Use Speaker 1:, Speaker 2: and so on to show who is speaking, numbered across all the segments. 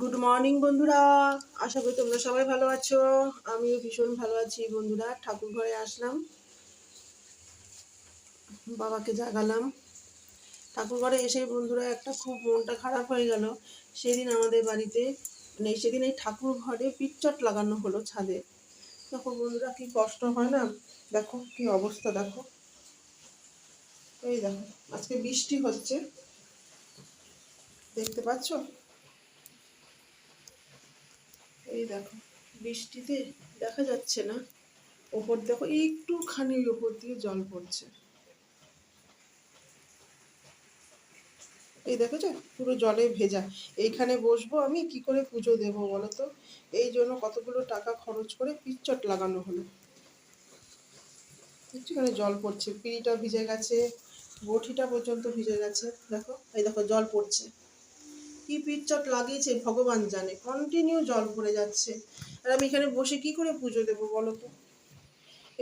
Speaker 1: Good morning বন্ধুরা। আশা করি তোমরা সবাই ভালো আছো। আমিও ভীষণ ভালো আছি বন্ধুরা। ঠাকুর ঘরে আসলাম। বাবাকে জাগালাম। ঠাকুর ঘরে এসে বন্ধুরা একটা খুব মনটা খারাপ হয়ে গেল। সেদিন আমাদের বাড়িতে মানে সেদিন এই ঠাকুর ঘরে পিচ্চট লাগানো হলো ছাদে। দেখো বন্ধুরা, কি কষ্ট হয় না? দেখো, কি অবস্থা, দেখো। এই দেখো, আজকে বৃষ্টি হচ্ছে। দেখতে পাচ্ছো? এই দেখো, বৃষ্টিতে দেখা যাচ্ছে না। ওপর দেখো, একটুখানি ওপর দিয়ে জল পড়ছে। এই দেখো যে পুরো জলে ভেজা। এইখানে বসবো আমি, কি করে পুজো দেব বলো তো এই জন্য কতগুলো টাকা খরচ করে পিচ্চট লাগানো হলো। একটুখানি জল পড়ছে, পিঁড়িটা ভিজে গেছে বটিটা পর্যন্ত ভিজে গেছে। দেখো, এই দেখো, জল পড়ছে। কি পিচ্চট লাগিয়েছে, ভগবান জানে। কন্টিনিউ জল পড়ে যাচ্ছে। আর আমি এখানে বসে কি করে পুজো দেবো বলো তো?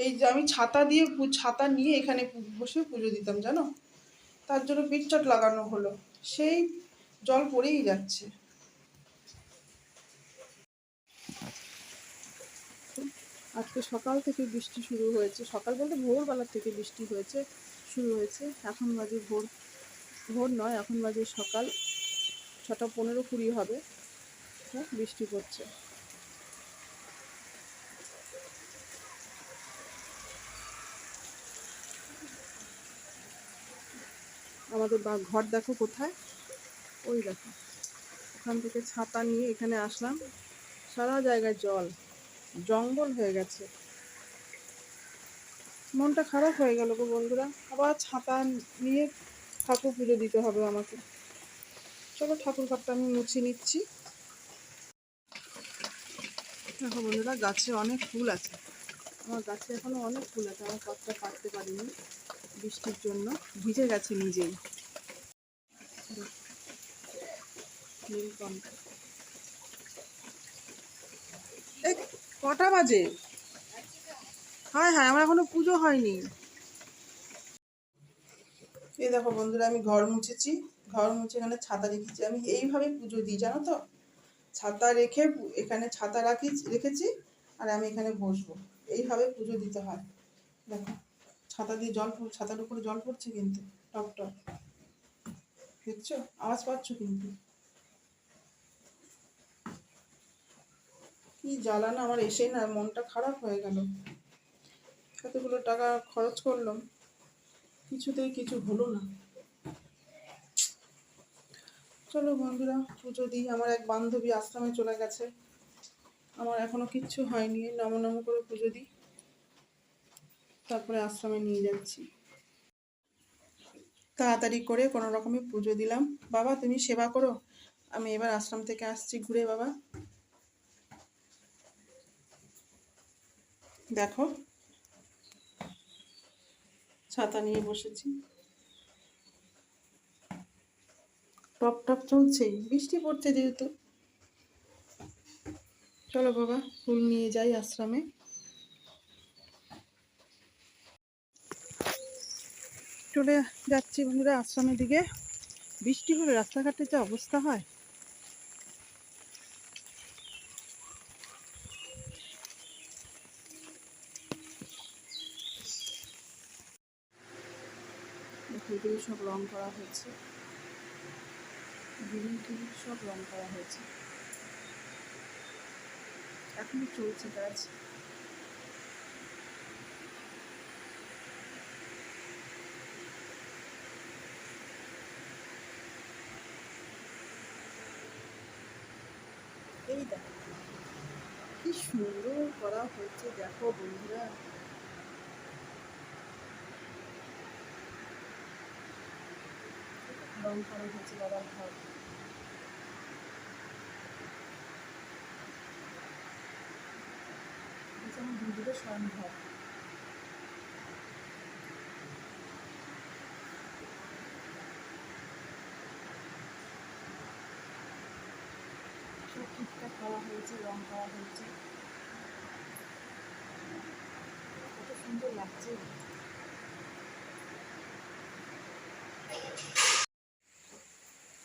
Speaker 1: এই যে আমি ছাতা দিয়ে ছাতা নিয়ে এখানে বসে পুজো দিতাম, জানো? তার জন্য পিচ্চট লাগানো হলো। সেই জল পড়েই যাচ্ছে। আজকে সকাল থেকে বৃষ্টি শুরু হয়েছে। সকাল বলতে ভোরবেলার থেকে বৃষ্টি হয়েছে, শুরু হয়েছে। এখন বাজে ভোর ভোর নয়, এখন বাজে সকাল ছটা পনেরো কুড়ি হবে। হ্যাঁ বৃষ্টি পড়ছে। আমাদের বা ঘর দেখো কোথায়? ওই দেখো। ওখান থেকে ছাতা নিয়ে এখানে আসলাম। সারা জায়গায় জল। জঙ্গল হয়ে গেছে। মনটা খারাপ হয়ে গেল গো বন্ধুরা। আবার ছাতা নিয়ে ঠাকুর পুজো দিতে হবে আমাকে। চলো, ঠাকুর ঘরটা আমি মুছে নিচ্ছি। দেখো বন্ধুরা, গাছে অনেক ফুল আছে। আমার গাছে এখনও অনেক ফুল আছে, আমার পাতটা কাটতে পারিনি বৃষ্টির জন্য। ভিজে গেছে নিজেই। কটা বাজে? হ্যাঁ হ্যাঁ আমার এখনও পুজো হয়নি। এই দেখো বন্ধুরা, আমি ঘর মুছেছি। ঘর মুছে এখানে ছাতা রেখেছি। আমি এইভাবে পুজো দিই, জানো তো? ছাতা রেখে এখানে ছাতা রাখি, রেখেছি, আর আমি এখানে বসবো। এইভাবে পুজো দিতে হয়। দেখো, ছাতা দিয়ে জল ছাতার উপরে জল পড়ছে কিন্তু টপ টপ দেখছ? আওয়াজ পাচ্ছ কিন্তু? কি জ্বালানো, আমার এসে না, মনটা খারাপ হয়ে গেল। এতগুলো টাকা খরচ করলাম, কিছুতেই কিছু হলো না। চলো বন্ধুরা, পুজো দিই। আমার এক বান্ধবী আশ্রমে চলে গেছে। আমার এখনও কিচ্ছু হয়নি। নম নম করে পুজো দিই। তারপরে আশ্রমে নিয়ে যাচ্ছি। তাড়াতাড়ি করে কোনো রকমে পুজো দিলাম। বাবা, তুমি সেবা করো। আমি এবার আশ্রম থেকে আসছি। ঘুরে বাবা। দেখো। ছাতা নিয়ে বসেছি। টপ টপ চলছেই। বৃষ্টি পড়ছে যেহেতু। চলো বাবা, ফুল নিয়ে যাই আশ্রমে। চলে যাচ্ছি বন্ধুরা আশ্রমের দিকে। বৃষ্টি হলে রাস্তাঘাটে যে অবস্থা হয়। সব রং করা হয়েছে। গ্রিন টিন সব রং করা হয়েছে। এখনও চলছে কাজ। এই দেখো, কি সুন্দর করা হয়েছে। দেখো বন্ধুরা রং করা হয়েছে বাবার ঘর। আমার দিদিদের স্বয়ং ঘর সব ঠিকঠাক করা হয়েছে, রং করা হয়েছে। কত সুন্দর লাগছে।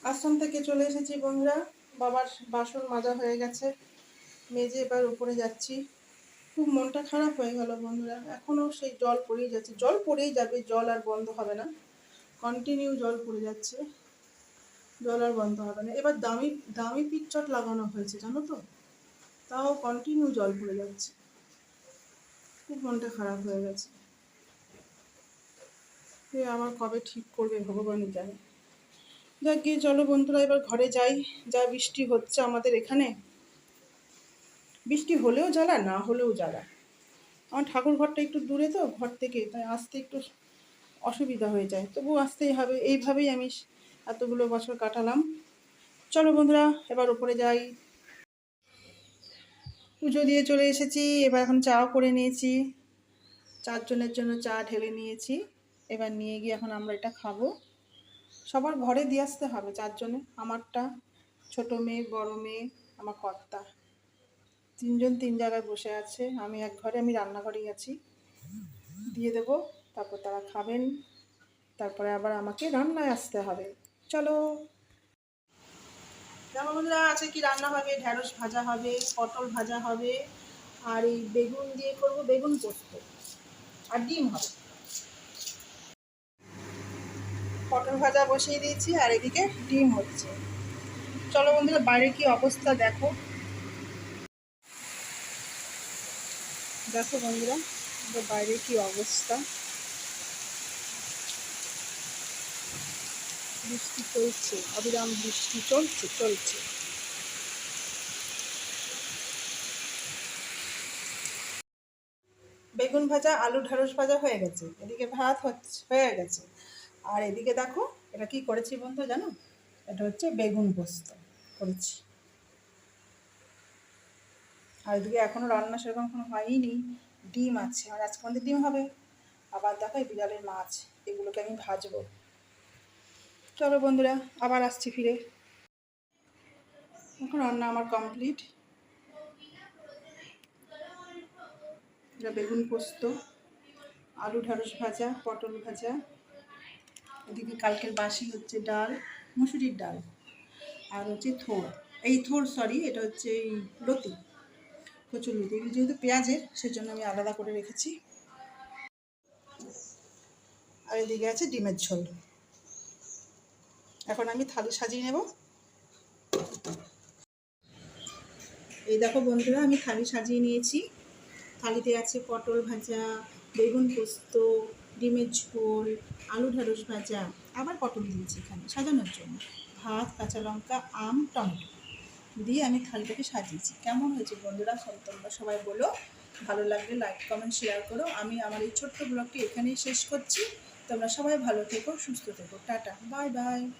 Speaker 1: আশ্রম থেকে চলে এসেছি বন্ধুরা। বাবার বাসন মাজা হয়ে গেছে। মেজে এবার উপরে যাচ্ছি। খুব মনটা খারাপ হয়ে গেল বন্ধুরা। এখনও সেই জল পড়েই যাচ্ছে। জল পড়েই যাবে, জল আর বন্ধ হবে না। কন্টিনিউ জল পড়ে যাচ্ছে। জল আর বন্ধ হবে না। এবার দামি দামি পিকচট লাগানো হয়েছে, জানো তো? তাও কন্টিনিউ জল পড়ে যাচ্ছে। খুব মনটা খারাপ হয়ে গেছে। আমার কবে ঠিক করবে ভগবানই জানে। যাক গিয়ে চলো বন্ধুরা, এবার ঘরে যাই। যা বৃষ্টি হচ্ছে আমাদের এখানে। বৃষ্টি হলেও জ্বালা, না হলেও জ্বালা। আমার ঠাকুর ঘরটা একটু দূরে তো, ঘর থেকে, তাই আসতে একটু অসুবিধা হয়ে যায়। তবু আসতেই হবে। এইভাবেই আমি এতগুলো বছর কাটালাম। চলো বন্ধুরা, এবার উপরে যাই। পুজো দিয়ে চলে এসেছি। এবার এখন চাও করে নিয়েছি। চারজনের জন্য চা ঢেলে নিয়েছি। এবার নিয়ে গিয়ে এখন আমরা এটা খাব। সবার ঘরে দিয়ে আসতে হবে চারজনে আমারটা ছোট মেয়ে, বড় মেয়ে, আমার কর্তা। তিনজন তিন জায়গায় বসে আছে, আমি এক ঘরে, আমি রান্নাঘরেই আছি। দিয়ে দেব, তারপর তারা খাবেন, তারপরে আবার আমাকে রান্নায় আসতে হবে। চলো। বন্ধুরা আছে কি রান্না হবে? ঢ্যাঁড়স ভাজা হবে, পটল ভাজা হবে, আর এই বেগুন দিয়ে করব বেগুন পোস্ত। আর ডিম হবে। পটল ভাজা বসিয়ে দিয়েছি আর এদিকে ডিম হচ্ছে। চলো বন্ধুরা, বাইরে কি অবস্থা দেখো। দেখো বন্ধুরা বাইরে কি অবস্থা। বৃষ্টি চলছে, অবিরাম বৃষ্টি চলছে চলছে। বেগুন ভাজা, আলু ঢেঁড়স ভাজা হয়ে গেছে। এদিকে ভাত হয়ে গেছে। আর এদিকে দেখো, এটা কি করেছি বন্ধু জানো? এটা হচ্ছে বেগুন পোস্ত করেছি। আর এদিকে এখনও রান্না সেরকম কোনো হয়নি, ডিম আছে। আর আজকে আমাদের ডিম হবে। আবার দেখো এই বিড়ালের মাছ, এগুলোকে আমি ভাজবো। চলো বন্ধুরা, আবার আসছি ফিরে। এখন রান্না আমার কমপ্লিট। বেগুন পোস্ত, আলু ঢেঁড়স ভাজা, পটল ভাজা। এদিকে কালকের বাসি হচ্ছে ডাল, মুসুরির ডাল আর হচ্ছে থোর এই থোর সরি এটা হচ্ছে এই লতি কচুর লতি। এগুলো যেহেতু পেঁয়াজের, সেজন্য আমি আলাদা করে রেখেছি। আর এদিকে আছে ডিমের ঝোল। এখন আমি থালি সাজিয়ে নেব। এই দেখো বন্ধুরা, আমি থালি সাজিয়ে নিয়েছি। থালিতে আছে পটল ভাজা, বেগুন পোস্ত ডিমের ঝোল, আলু ঢেঁড়স ভাজা, আবার পটল দিয়েছি এখানে সাজানোর জন্য। ভাত, কাঁচা লঙ্কা, আম, টমেটো দিয়ে আমি থালিটাকে সাজিয়েছি। কেমন হয়েছে বন্ধুরা? সব তোমরা সবাই বলো। ভালো লাগলে লাইক কমেন্ট শেয়ার করো। আমি আমার এই ছোট্ট ব্লগটি এখানেই শেষ করছি। তোমরা সবাই ভালো থেকো, সুস্থ থেকো। Tata bye bye